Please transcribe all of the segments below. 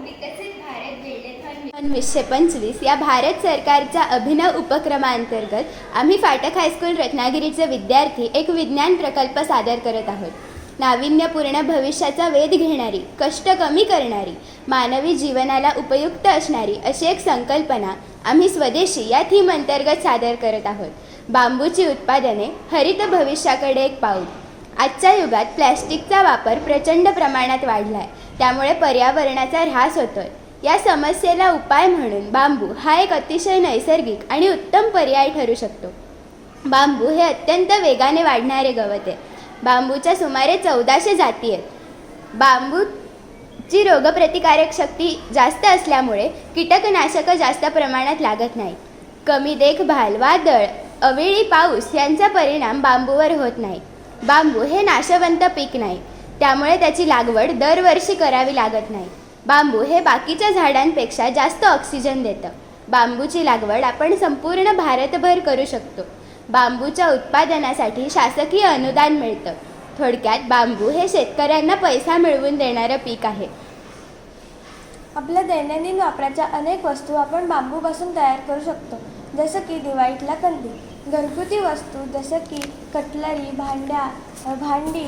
विकसित भारत पंचवीस या भारत सरकारच्या अभिनव उपक्रमांतर्गत आम्ही फाटक हायस्कूल रत्नागिरीचे विद्यार्थी एक विज्ञान प्रकल्प सादर करत आहोत. नाविन्यपूर्ण भविष्याचा वेध घेणारी कष्ट कमी करणारी मानवी जीवनाला उपयुक्त असणारी अशी एक संकल्पना आम्ही स्वदेशी या थीम अंतर्गत सादर करत आहोत. बांबूची उत्पादने हरित भविष्याकडे एक पाऊल. आजच्या युगात प्लॅस्टिकचा वापर प्रचंड प्रमाणात वाढला आहे त्यामुळे पर्यावरणाचा ऱ्हास होतोय. या समस्येला उपाय म्हणून बांबू हा एक अतिशय नैसर्गिक आणि उत्तम पर्याय ठरू शकतो. बांबू हे अत्यंत वेगाने वाढणारे गवत आहे. बांबूच्या सुमारे चौदाशे जाती आहेत. बांबूची रोगप्रतिकारक शक्ती जास्त असल्यामुळे कीटकनाशकं जास्त प्रमाणात लागत नाहीत. कमी देखभाल वादळ अवेळी पाऊस यांचा परिणाम बांबूवर होत नाही. बांबू हे नाशवंत पीक नाही. त्यामुळे त्याची लागवड दरवर्षी करावी लागत नाही. बांबू हे बाकीच्या झाडांपेक्षा जास्त ऑक्सिजन देतं. बांबूची लागवड आपण संपूर्ण भारतभर करू शकतो. बांबूच्या उत्पादनासाठी शासकीय अनुदान मिळतं. थोडक्यात बांबू हे शेतकऱ्यांना पैसा मिळवून देणारं पीक आहे. आपल्या दैनंदिन वापराच्या अनेक वस्तू आपण बांबूपासून तयार करू शकतो. जसं की दिवाळीतला कंदी घरगुती वस्तू जसं की कटलरी भांड्या भांडी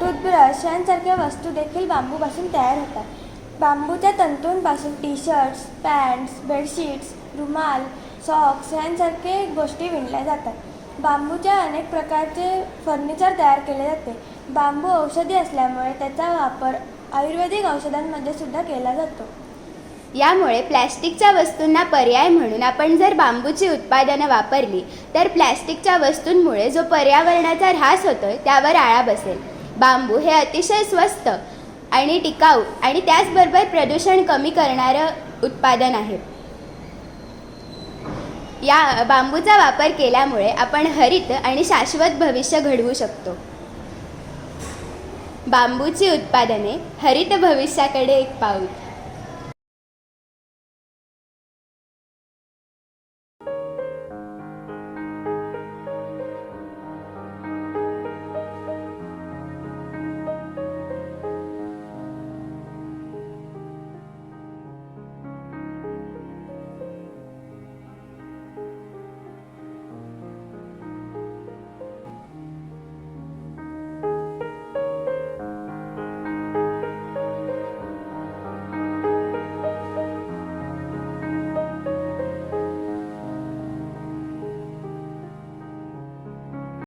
टूथब्रश यांसारख्या वस्तू देखील बांबूपासून तयार होतात. बांबूच्या तंतूंपासून टी शर्ट्स पॅन्ट्स बेडशीट्स रुमाल सॉक्स यांसारखे गोष्टी विणल्या जातात. बांबूच्या अनेक प्रकारचे फर्निचर तयार केले जाते. बांबू औषधी असल्यामुळे त्याचा वापर आयुर्वेदिक औषधांमध्ये सुद्धा केला जातो. यामुळे प्लॅस्टिकच्या वस्तूंना पर्याय म्हणून आपण जर बांबूची उत्पादनं वापरली तर प्लॅस्टिकच्या वस्तूंमुळे जो पर्यावरणाचा ऱ्हास होतोय त्यावर आळा बसेल. बांबू हे अतिशय स्वस्त आणि टिकाऊ आणि त्याचबरोबर प्रदूषण कमी करणारं उत्पादन आहे. या बांबूचा वापर केल्यामुळे आपण हरित आणि शाश्वत भविष्य घडवू शकतो. बांबूची उत्पादने हरित भविष्याकडे एक पाऊल.